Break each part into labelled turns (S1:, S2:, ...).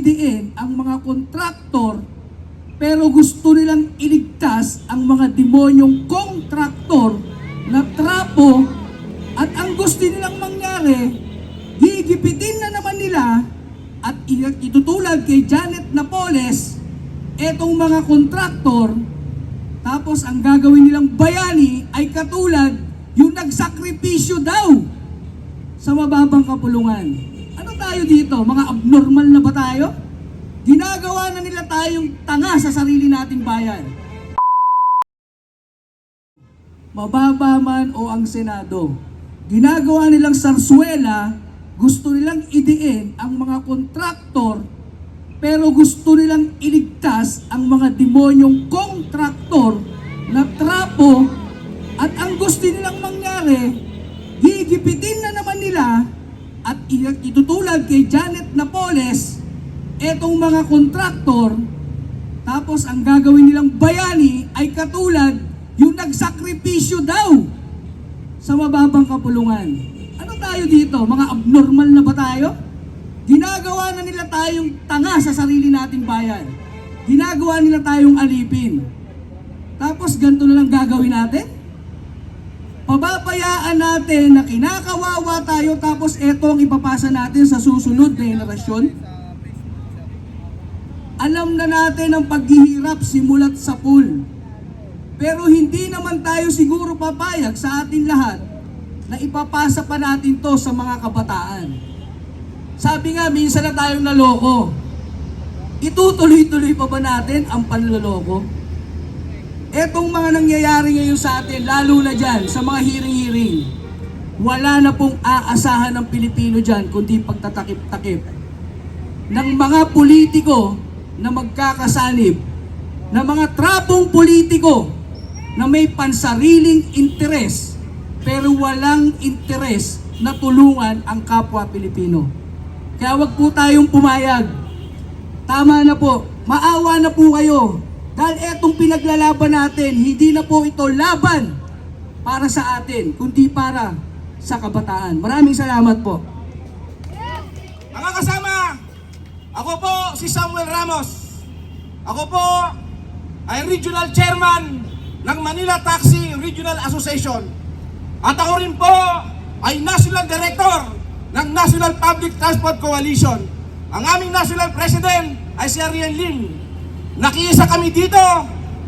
S1: idiin ang mga kontraktor pero gusto nilang iligtas ang mga demonyong kontraktor na trapo at ang gusto nilang mangyari, higipitin na naman nila at itutulad kay Janet Napoles etong mga kontraktor tapos ang gagawin nilang bayani ay katulad yung nagsakripisyo daw sa mababang kapulungan. Tayo dito? Mga abnormal na ba tayo? Ginagawa na nila tayong tanga sa sarili nating bayan. Mababa man o ang Senado. Ginagawa nilang sarswela, gusto nilang idiin ang mga kontraktor pero gusto nilang iligtas ang mga demonyong kontraktor na trapo at ang gusto nilang mangyari, higipitin na naman nila at itutulad kay Janet Napoles etong mga kontraktor tapos ang gagawin nilang bayani ay katulad yung nagsakripisyo daw sa mababang kapulungan. Ano tayo dito? Mga abnormal na ba tayo? Ginagawa na nila tayong tanga sa sarili nating bayan. Ginagawa nila tayong alipin. Tapos ganito na lang gagawin natin? Pababayaan natin na kinakawawa tayo tapos eto ang ipapasa natin sa susunod na henerasyon? Alam na natin ang paghihirap simulat sa pool. Pero hindi naman tayo siguro papayag sa ating lahat na ipapasa pa natin to sa mga kabataan. Sabi nga, minsan na tayong naloko. Itutuloy-tuloy pa ba natin ang panloloko? Etong mga nangyayari ngayon sa atin, lalo na dyan, sa mga hiring-hiring, wala na pong aasahan ng Pilipino dyan, kundi pagtatakip-takip ng mga politiko na magkakasanib, ng mga trapong politiko na may pansariling interes, pero walang interes na tulungan ang kapwa Pilipino. Kaya wag po tayong pumayag. Tama na po. Maawa na po kayo. Dahil etong pinaglalaban natin, hindi na po ito laban para sa atin, kundi para sa kabataan. Maraming salamat po.
S2: Mga kasama, ako po si Samuel Ramos. Ako po ay Regional Chairman ng Manila Taxi Regional Association. At ako rin po ay National Director ng National Public Transport Coalition. Ang aming National President ay si Ariel Lim. Nakiisa kami dito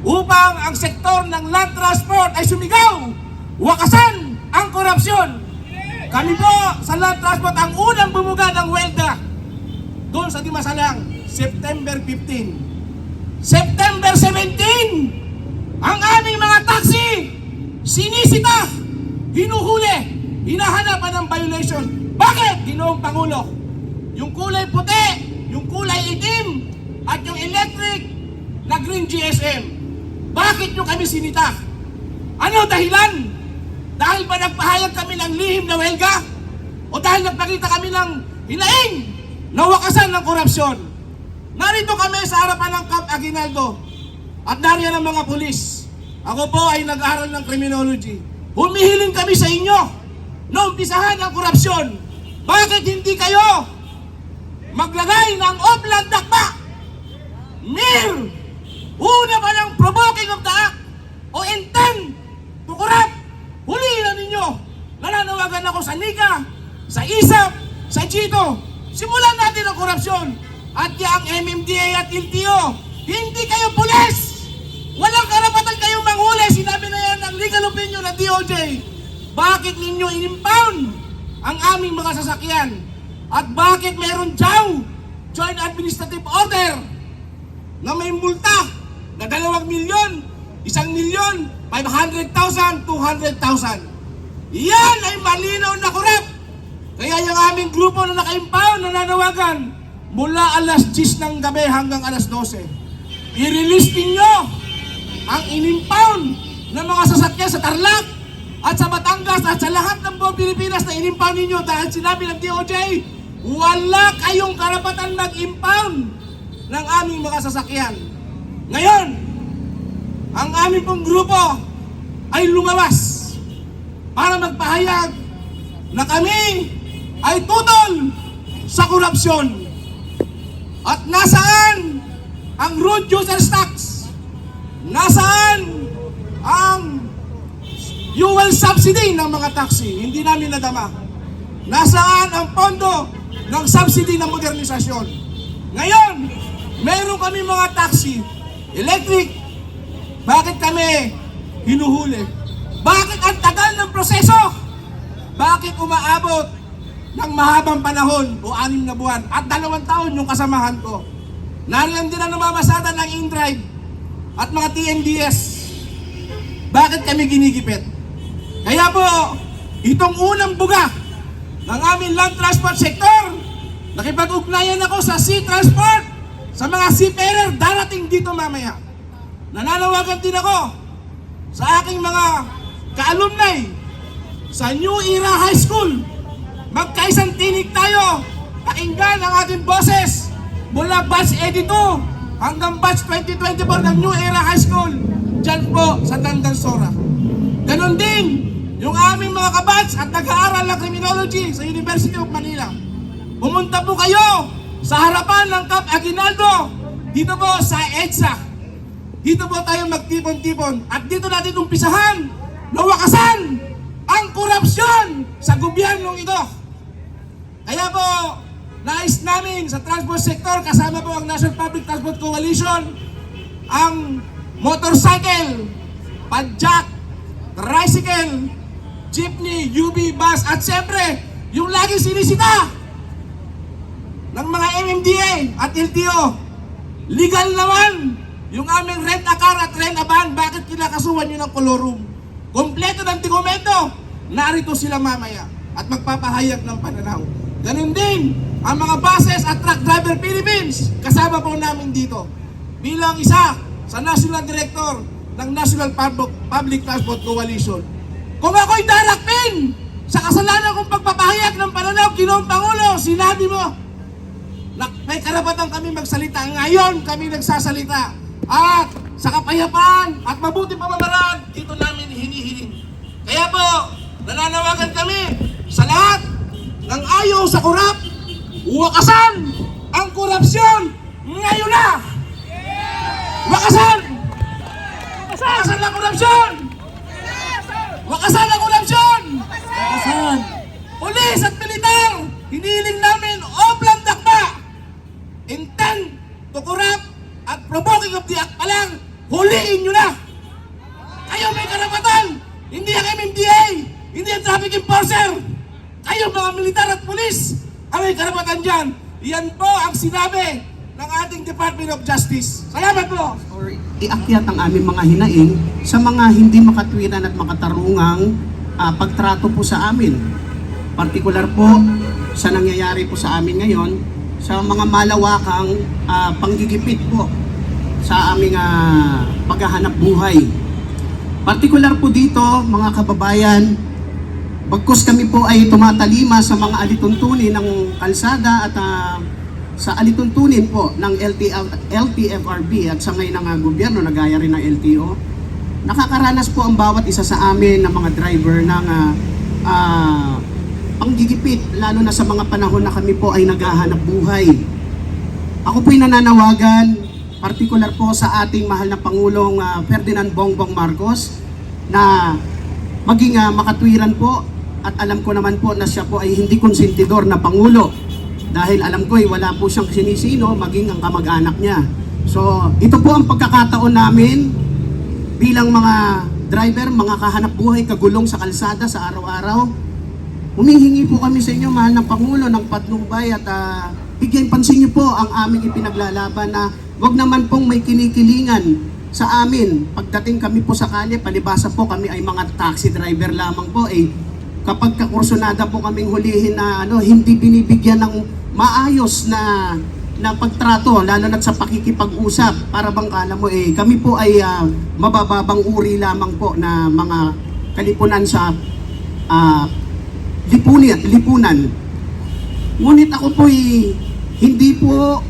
S2: upang ang sektor ng land transport ay sumigaw. Wakasan ang korupsyon. Kami po sa land transport ang unang bumuga ng welda doon sa Dimasalang, September 15. September 17, ang aming mga taxi, sinisita, hinuhuli, hinahanapan ng violation. Bakit? Ginoong Pangulo. Yung kulay puti, yung kulay itim, at yung electric na green GSM. Bakit nyo kami sinita? Ano dahilan? Dahil ba nagpahayag kami ng lihim na welga? O dahil nagpakita kami ng hinaing na wakasan ng korupsyon? Narito kami sa harapan ng Camp Aguinaldo at nariyan ang mga pulis. Ako po ay nag-aaral ng criminology. Humihiling kami sa inyo na umpisahan ang korupsyon. Bakit hindi kayo maglagay ng Opland Dakpa? Mir! Una pa ng provoking of the act o intent to corrupt. Huliin na ninyo. Nananawagan ako sa NICA, sa ISAP, sa GITO. Simulan natin ang korupsyon. At yung MMDA at LTO, hindi kayo pulis! Walang karapatan kayong manghuli. Sinabi na yan ng legal opinion ng DOJ. Bakit ninyo inimpound ang aming mga sasakyan? At bakit meron JAW, Joint Administrative Order, na may multa na dalawang milyon, isang milyon, 500,000, 200,000. Yan ay malinaw na korap. Kaya yung aming grupo na naka-impound, nananawagan, mula alas 10 ng gabi hanggang alas 12. I-release ninyo ang inimpound ng mga sasakyan sa Tarlac at sa Batangas at sa lahat ng buong Pilipinas na inimpound ninyo dahil sinabi ng DOJ, wala kayong karapatan mag-impound ng aming mga sasakyan. Ngayon, ang aming pong grupo ay lumabas para magpahayag na kami ay tutol sa korupsyon. At nasaan ang road users tax? Nasaan ang fuel subsidy ng mga taxi? Hindi namin nadama. Nasaan ang pondo ng subsidy ng modernisasyon? Ngayon, meron kami mga taxi, electric. Bakit kami hinuhuli? Bakit ang tagal ng proseso? Bakit umaabot ng mahabang panahon o anim na buwan at dalawang taon yung kasamahan ko? Nariyan din ang namamasada ng InDrive at mga TNDS. Bakit kami ginigipit? Kaya po, itong unang buga ng aming land transport sector, nakipag-ugnayan ako sa sea transport, sa mga seafarer darating dito mamaya. Nananawagan din ako sa aking mga ka-alumni sa New Era High School. Magkaisang tinig tayo, pakinggan ang ating boses mula batch 82 hanggang batch 2024 ng New Era High School dyan po sa Dandansora. Ganon din yung aming mga kabats at nag-aaral ng criminology sa University of Manila. Pumunta po kayo sa harapan ng Cap Aguinaldo dito po sa EDSA. Dito po tayo magtipon-tipon at dito natin umpisahan na ang korupsyon sa gobyernong ito. Kaya po, nais namin sa transport sector kasama po ang National Public Transport Coalition ang motorcycle, padjak, tricycle, jeepney, UB bus at siyempre yung lagi sinisita ng mga MMDA at LTO. Legal naman yung aming rent a car at rent a van. Bakit kinakasuhan nyo ng kolorum? Kompleto ng dokumento. Narito sila mamaya at magpapahayag ng pananaw. Ganun din ang mga buses at truck driver Philippines. Kasama po namin dito bilang isa sa National Director ng National Public, Transport Coalition. Kung ako'y darakpin sa kasalanan kong pagpapahayag ng pananaw, Ginoong Pangulo, sinabi mo, may karapatan kami magsalita. Ngayon kami nagsasalita. At sa kapayapaan at mabuti pamamaraan, dito namin hinihiling. Kaya po, nananawagan kami sa lahat ng ayaw sa kurap, wakasan ang korupsyon ngayon na! Wakasan! Wakasan ang korupsyon! Wakasan ang korupsyon!
S1: Wakasan!
S2: Pulis at militar, hiniling namin dakma. Intent to corrupt at provoking of the act pa lang, huliin nyo na. Kayo may karapatan, hindi ang MMDA, hindi ang traffic enforcer. Kayo mga militar at pulis, ang may karapatan dyan. Yan po ang sinabi ng ating Department of Justice. Salamat po.
S3: or iakyat ang aming mga hinaing sa mga hindi makatwiran at makatarungang ah, pagtrato po sa amin. Partikular po sa nangyayari po sa amin ngayon sa mga malawakang ah, panggigipit po sa aming ah, paghahanap buhay. Partikular po dito, mga kababayan, Bagkus kami po ay tumatalima sa mga alituntunin ng kalsada at ah, sa alituntunin po ng LTF, LTFRB at sa ngayon ng ah, gobyerno na gaya rin ng LTO, nakakaranas po ang bawat isa sa amin ng mga driver ng ah, ah, panggigipit, lalo na sa mga panahon na kami po ay naghahanap buhay. Ako po'y nananawagan, partikular po sa ating mahal na Pangulong ah, Ferdinand Bongbong Marcos, na maging ah, makatwiran po at alam ko naman po na siya po ay hindi konsentidor na Pangulo dahil alam ko ay wala po siyang sinisino maging ang kamag-anak niya. So ito po ang pagkakataon namin bilang mga driver, mga kahanap buhay, kagulong sa kalsada sa araw-araw. Humihingi po kami sa inyo, mahal ng Pangulo ng Patnumbay at ah, bigyan pansin niyo po ang aming ipinaglalaban na wag naman pong may kinikilingan sa amin. Pagdating kami po sa kalye, palibasa po kami ay mga taxi driver lamang po eh. Kapag kakursunada po kaming hulihin na ano, hindi binibigyan ng maayos na na pagtrato, lalo na sa pakikipag-usap, para bang kala mo eh, kami po ay ah, mabababang uri lamang po na mga kalipunan sa ah, lipunan, lipunan. Ngunit ako po hindi po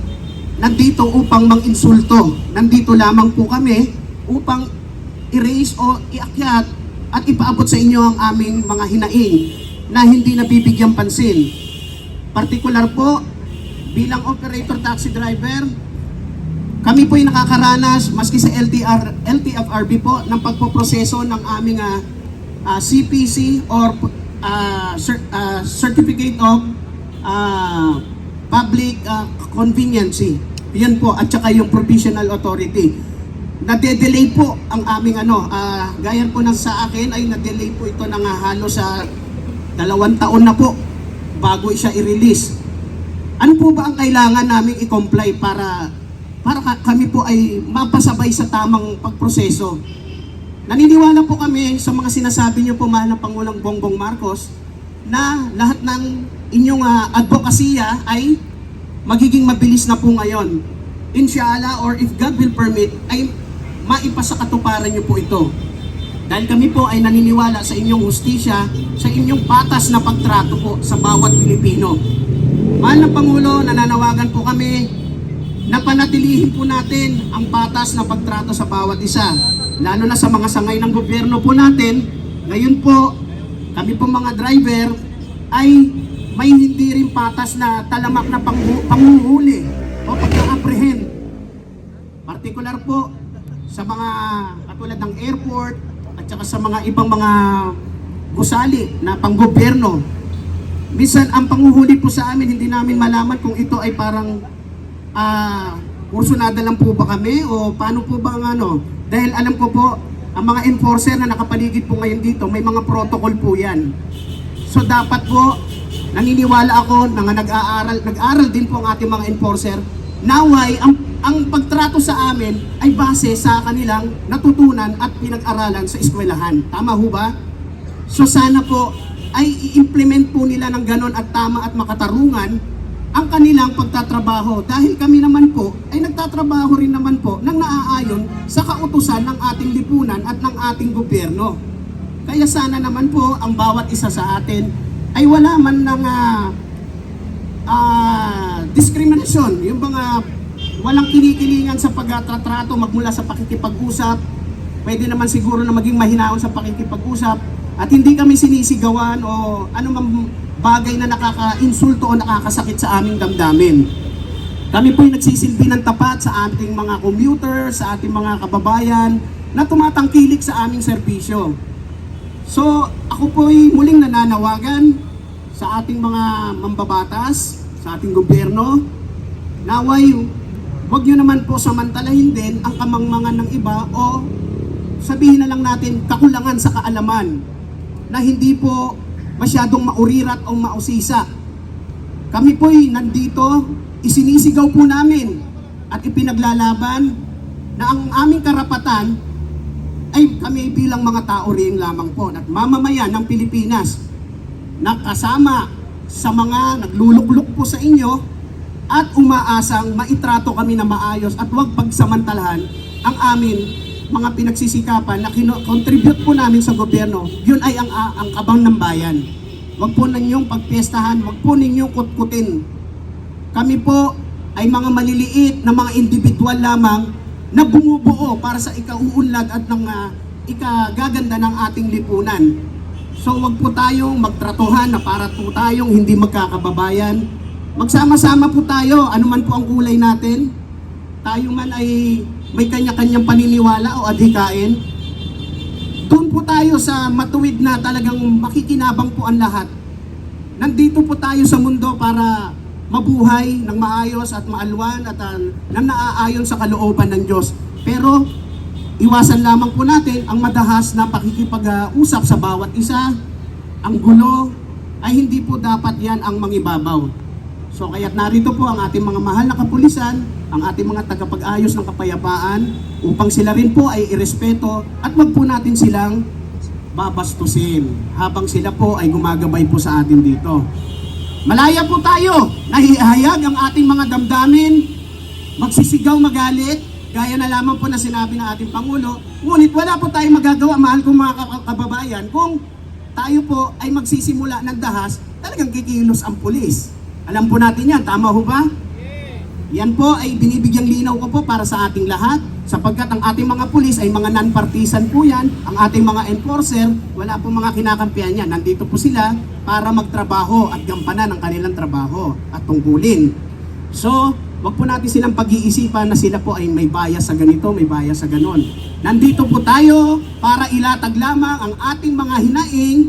S3: nandito upang mang-insulto. Nandito lamang po kami upang i-raise o iakyat at ipaabot sa inyo ang aming mga hinaing na hindi nabibigyan pansin. Partikular po, bilang operator taxi driver, kami po ay nakakaranas maski sa LTR, LTFRB po ng pagpoproseso ng aming ah, ah, CPC or ah, cer- ah, Certificate of ah, Public ah, Conveniency. Yan po, at saka yung Provisional Authority. Nade-delay po ang aming ano, ah, gaya po ng sa akin ay na-delay po ito ng halos sa dalawang taon na po bago siya i-release. Ano po ba ang kailangan naming i-comply para para ka- kami po ay mapasabay sa tamang pagproseso? Naniniwala po kami sa mga sinasabi niyo po mahal na Pangulong Bongbong Marcos na lahat ng inyong uh, advokasya ay magiging mabilis na po ngayon. Inshallah or if God will permit ay maipasa katuparan niyo po ito. Dahil kami po ay naniniwala sa inyong hustisya, sa inyong patas na pagtrato po sa bawat Pilipino. Mahal na Pangulo, nananawagan po kami na panatilihin po natin ang patas na pagtrato sa bawat isa. Lalo na sa mga sangay ng gobyerno po natin, ngayon po, kami po mga driver ay may hindi rin patas na talamak na panghuhuli o pagka-apprehend. Partikular po sa mga katulad ng airport at saka sa mga ibang mga gusali na panggobyerno. Minsan ang panguhuli po sa amin hindi namin malaman kung ito ay parang ah kursunada lang po ba kami o paano po ba ang ano? Dahil alam ko po ang mga enforcer na nakapaligid po ngayon dito may mga protocol po yan. So dapat po naniniwala ako nga nag-aaral, nag-aral din po ang ating mga enforcer naway ang, ang pagtrato sa amin ay base sa kanilang natutunan at pinag-aralan sa eskwelahan. Tama ho ba? So sana po ay i-implement po nila ng ganon at tama at makatarungan ang kanilang pagtatrabaho dahil kami naman po ay nagtatrabaho rin naman po ng naaayon sa kautusan ng ating lipunan at ng ating gobyerno. Kaya sana naman po ang bawat isa sa atin ay wala man ng ah, ah, discrimination, yung mga walang kinikilingan sa pagtatrato magmula sa pakikipag-usap, pwede naman siguro na maging mahinaon sa pakikipag-usap at hindi kami sinisigawan o anumang bagay na nakaka-insulto o nakakasakit sa aming damdamin. Kami po'y nagsisilbi ng tapat sa ating mga commuter, sa ating mga kababayan na tumatangkilik sa aming serbisyo. So, ako po'y muling nananawagan sa ating mga mambabatas, sa ating gobyerno, naway, huwag nyo naman po samantalahin din ang kamangmangan ng iba o sabihin na lang natin kakulangan sa kaalaman na hindi po masyadong maurirat o mausisa. Kami po'y nandito, isinisigaw po namin at ipinaglalaban na ang aming karapatan ay kami bilang mga tao rin lamang po at mamamayan ng Pilipinas na kasama sa mga nagluluklok po sa inyo at umaasang maitrato kami na maayos at huwag pagsamantalahan ang amin mga pinagsisikapan na kino-contribute po namin sa gobyerno, yun ay ang, ang kabang ng bayan. Huwag po ninyong pagpiestahan, huwag po ninyong kutkutin. Kami po ay mga maliliit na mga individual lamang na bumubuo para sa ikauunlad at ng ah, ikagaganda ng ating lipunan. So wag po tayong magtratuhan na para po tayong hindi magkakababayan. Magsama-sama po tayo, ano man po ang kulay natin. Tayo man ay may kanya-kanyang paniniwala o adhikain. Doon po tayo sa matuwid na talagang makikinabang po ang lahat. Nandito po tayo sa mundo para mabuhay ng maayos at maalwan at uh, nang naaayon sa kalooban ng Diyos. Pero iwasan lamang po natin ang madahas na pakikipag-usap sa bawat isa. Ang gulo ay hindi po dapat yan ang mangibabaw. So kaya't narito po ang ating mga mahal na kapulisan, ang ating mga tagapag-ayos ng kapayapaan upang sila rin po ay irespeto at wag po natin silang babastusin habang sila po ay gumagabay po sa atin dito. Malaya po tayo, nahihayag ang ating mga damdamin, magsisigaw magalit, gaya na lamang po na sinabi ng ating Pangulo, ngunit wala po tayong magagawa, mahal kong mga ka- kababayan, kung tayo po ay magsisimula ng dahas, talagang kikilos ang pulis. Alam po natin yan, tama ho ba? Yan po ay binibigyang linaw ko po para sa ating lahat sapagkat ang ating mga pulis ay mga non-partisan po yan, ang ating mga enforcer, wala po mga kinakampihan yan. Nandito po sila para magtrabaho at gampanan ang kanilang trabaho at tungkulin. So, wag po natin silang pag-iisipan na sila po ay may bias sa ganito, may bias sa ganon. Nandito po tayo para ilatag lamang ang ating mga hinaing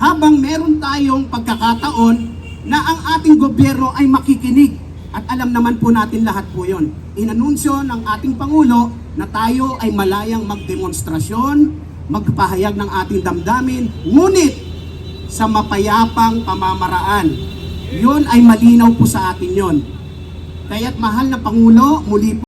S3: habang meron tayong pagkakataon na ang ating gobyerno ay makikinig. At alam naman po natin lahat po yon. Inanunsyo ng ating Pangulo na tayo ay malayang magdemonstrasyon, magpahayag ng ating damdamin, ngunit sa mapayapang pamamaraan. Yun ay malinaw po sa atin yon. Kaya't mahal na Pangulo, muli po